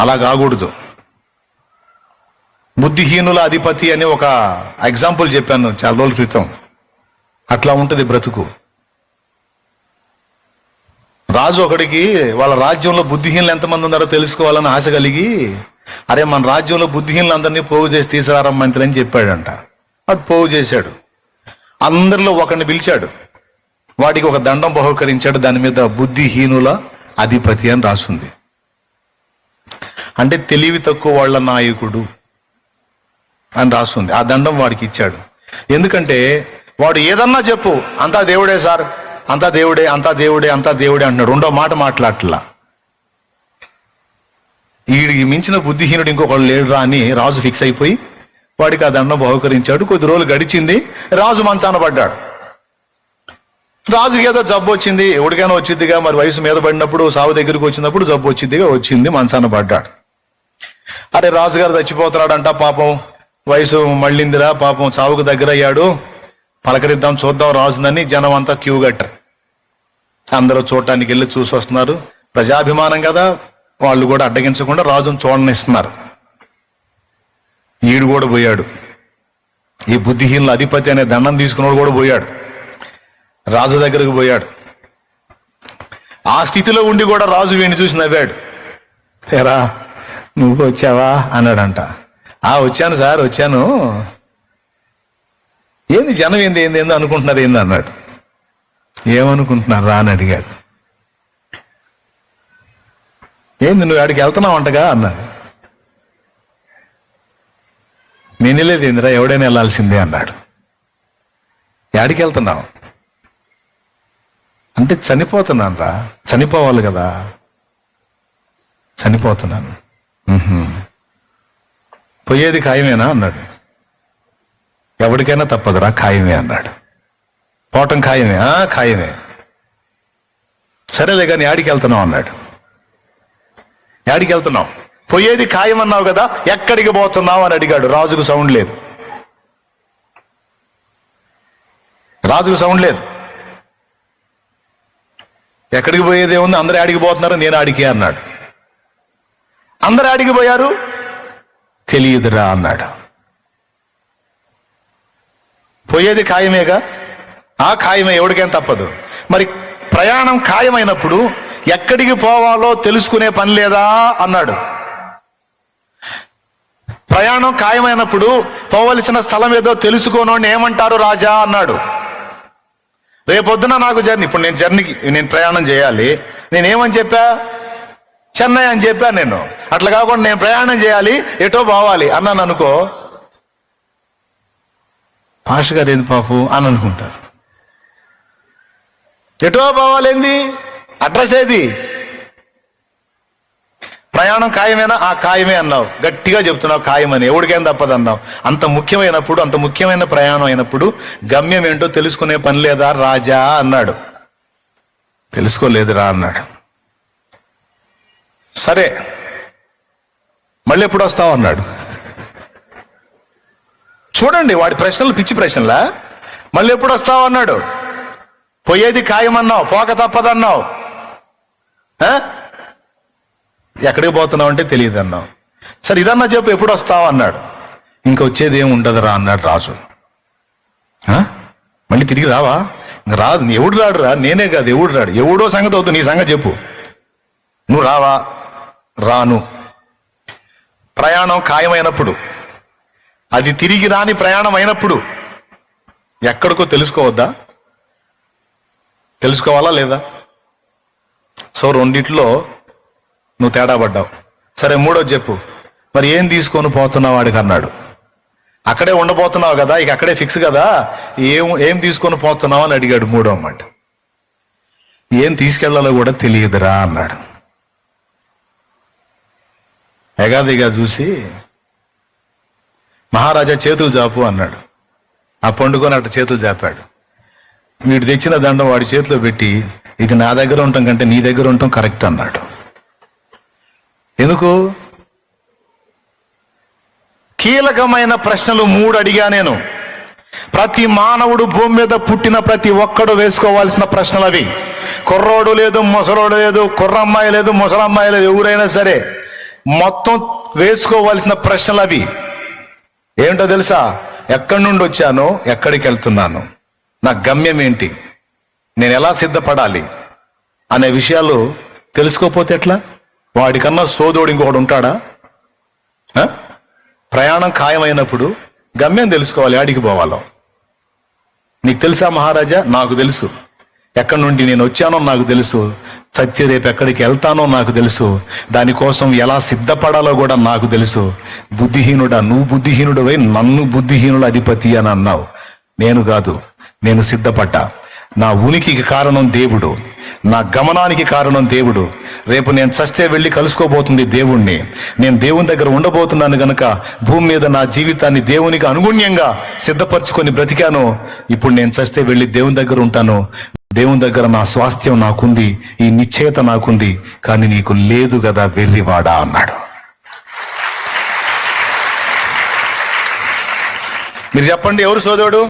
అలా కాకూడదు. బుద్ధిహీనుల అధిపతి అని ఒక ఎగ్జాంపుల్ చెప్పాను చాలా రోజుల క్రితం. అట్లా ఉంటుంది బ్రతుకు. రాజు ఒకడికి వాళ్ళ రాజ్యంలో బుద్ధిహీనులు ఎంతమంది ఉన్నారో తెలుసుకోవాలని ఆశ కలిగి అరే మన రాజ్యంలో బుద్ధిహీనులు అందరినీ పోగు చేసి తీసుకురారా మంత్రి అని చెప్పాడంట. వాడు పోగు చేశాడు. అందరిలో ఒకరిని పిలిచాడు. వాడికి ఒక దండం బహుకరించాడు. దాని మీద బుద్ధిహీనుల అధిపతి అని రాసుంది. అంటే తెలివి తక్కువ వాళ్ళ నాయకుడు అని రాస్తుంది ఆ దండం వాడికి ఇచ్చాడు. ఎందుకంటే వాడు ఏదన్నా చెప్పు అంతా దేవుడే సార్ అంతా దేవుడే అంతా దేవుడే అంతా దేవుడే అంటున్నాడు. రెండో మాట మాట్లాడట్లా. వీడికి మించిన బుద్ధిహీనుడు ఇంకొకడు లేడురా అని రాజు ఫిక్స్ అయిపోయి వాడికి ఆ దండం బహుకరించాడు. కొద్ది రోజులు గడిచింది. రాజు మంచాన పడ్డాడు. రాజుకి ఏదో జబ్బు వచ్చింది ఎవరికైనా వచ్చిందిగా మరి వయసు మీద పడినప్పుడు సావు దగ్గరికి వచ్చినప్పుడు జబ్బు వచ్చిందిగా వచ్చింది మనసాన పడ్డాడు. అరే రాజుగారు చచ్చిపోతున్నాడంట పాపం. వయసు మళ్ళిందిరా పాపం చావుకు దగ్గర అయ్యాడు పలకరిద్దాం చూద్దాం రాజునని జనం అంతా క్యూ కట్టరు. అందరూ చూడటానికి వెళ్ళి చూసి వస్తున్నారు ప్రజాభిమానం కదా వాళ్ళు కూడా అడ్డగించకుండా రాజును చూడనిస్తున్నారు. ఈడు కూడా పోయాడు. ఈ బుద్ధిహీనుల అధిపతి అనే దండం తీసుకున్నాడు కూడా పోయాడు. రాజు దగ్గరకు పోయాడు. ఆ స్థితిలో ఉండి కూడా రాజు వీడిని చూసి నవ్వాడు. ఎరా నువ్వు వచ్చావా? అన్నాడంట. ఆ వచ్చాను సార్ వచ్చాను. ఏంది జనం ఏంది ఏంది ఏందో అనుకుంటున్నారు ఏంది? అన్నాడు. ఏమనుకుంటున్నారు? రా అని అడిగాడు. ఏంది నువ్వు ఆడికి వెళ్తున్నావు అంటగా? అన్నాడు. నేను వెళ్ళేది ఏందిరా ఎవడైనా వెళ్ళాల్సిందే అన్నాడు. యాడికి వెళ్తున్నావు? అంటే చనిపోతున్నాను రా. చనిపోవాలి కదా. చనిపోతున్నాను. పోయేది ఖాయమేనా అన్నాడు. ఎవరికైనా తప్పదురా ఖాయమే అన్నాడు. పోవటం ఖాయమే "ఆ, ఖాయమే. సరేలే కానీ యాడికి వెళ్తున్నావు అన్నాడు. యాడికి వెళ్తున్నావు పోయేది ఖాయమన్నావు కదా ఎక్కడికి పోతున్నావు అని అడిగాడు. రాజుకు సౌండ్ లేదు. రాజుకు సౌండ్ లేదు. ఎక్కడికి పోయేది ఏముంది? అందరు ఆడికి పోతున్నారు నేను ఆడికి అన్నాడు. అందరు ఆడికి పోయారు? తెలియదురా అన్నాడు. పోయేది ఖాయమేగా? ఆ ఖాయమే ఎవడికేం తప్పదు. మరి ప్రయాణం ఖాయమైనప్పుడు ఎక్కడికి పోవాలో తెలుసుకునే పని లేదా అన్నాడు. ప్రయాణం ఖాయమైనప్పుడు పోవలసిన స్థలం ఏదో తెలుసుకోనోడిని ఏమంటారు రాజా అన్నాడు. రేపొద్దున నాకు జర్నీ ఇప్పుడు నేను జర్నీకి నేను ప్రయాణం చేయాలి. నేనేమని చెప్పా? చెన్నై అని చెప్పా నేను. అట్లా కాకుండా నేను ప్రయాణం చేయాలి ఎటో పోవాలి అన్నాను అనుకో. భాష గారు ఏంది పాపు అని అనుకుంటారు. ఎటో పోవాలి ఏంది? అడ్రస్ ఏది? ప్రయాణం ఖాయమేనా? ఆ ఖాయమే అన్నావు. గట్టిగా చెప్తున్నావు ఖాయమని. ఎవరికేం తప్పదు అన్నావు అంత ముఖ్యమైనప్పుడు అంత ముఖ్యమైన ప్రయాణం అయినప్పుడు గమ్యం ఏంటో తెలుసుకునే పని లేదా? రాజా అన్నాడు. తెలుసుకోలేదురా అన్నాడు. సరే. మళ్ళీ ఎప్పుడు వస్తావు అన్నాడు. చూడండి వాడి ప్రశ్నలు పిచ్చి ప్రశ్నలా? మళ్ళీ ఎప్పుడు వస్తావు అన్నాడు. పోయేది ఖాయమన్నావు పోక తప్పదన్నావు. ఎక్కడికి పోతున్నావు అంటే తెలియదు అన్నావు సరే ఇదన్నా చెప్పు ఎప్పుడు వస్తావు అన్నాడు. ఇంకా వచ్చేది ఏమి ఉండదురా అన్నాడు రాజు. ఆ? మళ్ళీ తిరిగి రావా? ఇంక రాదు ఎవడు రాడురా? నేనే కాదు ఎవడు రాడు? ఎవడో సంగతి అవుతుంది నీ సంగతి చెప్పు. నువ్వు రావా? రాను. ప్రయాణం ఖాయమైనప్పుడు. అది తిరిగి రాని ప్రయాణం అయినప్పుడు ఎక్కడికో తెలుసుకోవద్దా? తెలుసుకోవాలా లేదా? సో రెండిట్లో నువ్వు తేడా పడ్డావు. సరే మూడోది చెప్పు. మరి ఏం తీసుకొని పోతున్నావు వాడికి అన్నాడు. అక్కడే ఉండబోతున్నావు కదా ఇక అక్కడే ఫిక్స్ కదా. ఏం ఏం తీసుకొని పోతున్నావు అని అడిగాడు మూడో మాట ఏం తీసుకెళ్ళాలో కూడా తెలియదురా అన్నాడు. ఎగాదిగా చూసి మహారాజా చేతులు జాపు అన్నాడు. ఆ పండుకొని అటు చేతులు జాపాడు. వీడు తెచ్చిన దండం వాడి చేతిలో పెట్టి ఇది నా దగ్గర ఉండటం కంటే నీ దగ్గర ఉండటం కరెక్ట్ అన్నాడు. ఎందుకు? కీలకమైన ప్రశ్నలు మూడు అడిగా నేను. ప్రతి మానవుడు భూమి మీద పుట్టిన ప్రతి ఒక్కడు వేసుకోవాల్సిన ప్రశ్నలు అవి. కుర్రోడు లేదు ముసలోడు లేదు కుర్రమ్మాయి లేదు ముసలమ్మాయి లేదు ఎవరైనా సరే మొత్తం వేసుకోవాల్సిన ప్రశ్నలు అవి. ఏంటో తెలుసా? ఎక్కడి నుండి వచ్చానో ఎక్కడికి వెళ్తున్నాను. నా గమ్యం ఏంటి? నేను ఎలా సిద్ధపడాలి? అనే విషయాలు తెలుసుకోపోతే ఎట్లా? వాడికన్నా సోదోడు ఇంకొకడు ఉంటాడా? ఆ? ప్రయాణం ఖాయమైనప్పుడు గమ్యం తెలుసుకోవాలి ఆడికి పోవాలో. నీకు తెలుసా మహారాజా? నాకు తెలుసు. ఎక్కడి నుండి నేను వచ్చానో నాకు తెలుసు. చచ్చి రేపు ఎక్కడికి వెళ్తానో నాకు తెలుసు. దానికోసం ఎలా సిద్ధపడాలో కూడా నాకు తెలుసు. బుద్ధిహీనుడా నువ్వు బుద్ధిహీనుడవై నన్ను బుద్ధిహీనుడు అధిపతి అని అన్నావు. నేను కాదు నేను సిద్ధపడ్డా. నా ఉనికికి కారణం దేవుడు. నా గమనానికి కారణం దేవుడు. రేపు నేను చస్తే వెళ్ళి కలుసుకోబోతుంది దేవుణ్ణి. నేను దేవుని దగ్గర ఉండబోతున్నాను గనక భూమి మీద నా జీవితాన్ని దేవునికి అనుగుణ్యంగా సిద్ధపరచుకొని బ్రతికాను. ఇప్పుడు నేను చస్తే వెళ్ళి దేవుని దగ్గర ఉంటాను. దేవుని దగ్గర నా స్వాస్థ్యం నాకుంది ఈ నిశ్చయత నాకుంది కానీ నీకు లేదు కదా వెర్రివాడా అన్నాడు. మీరు చెప్పండి ఎవరు సోదరుడు?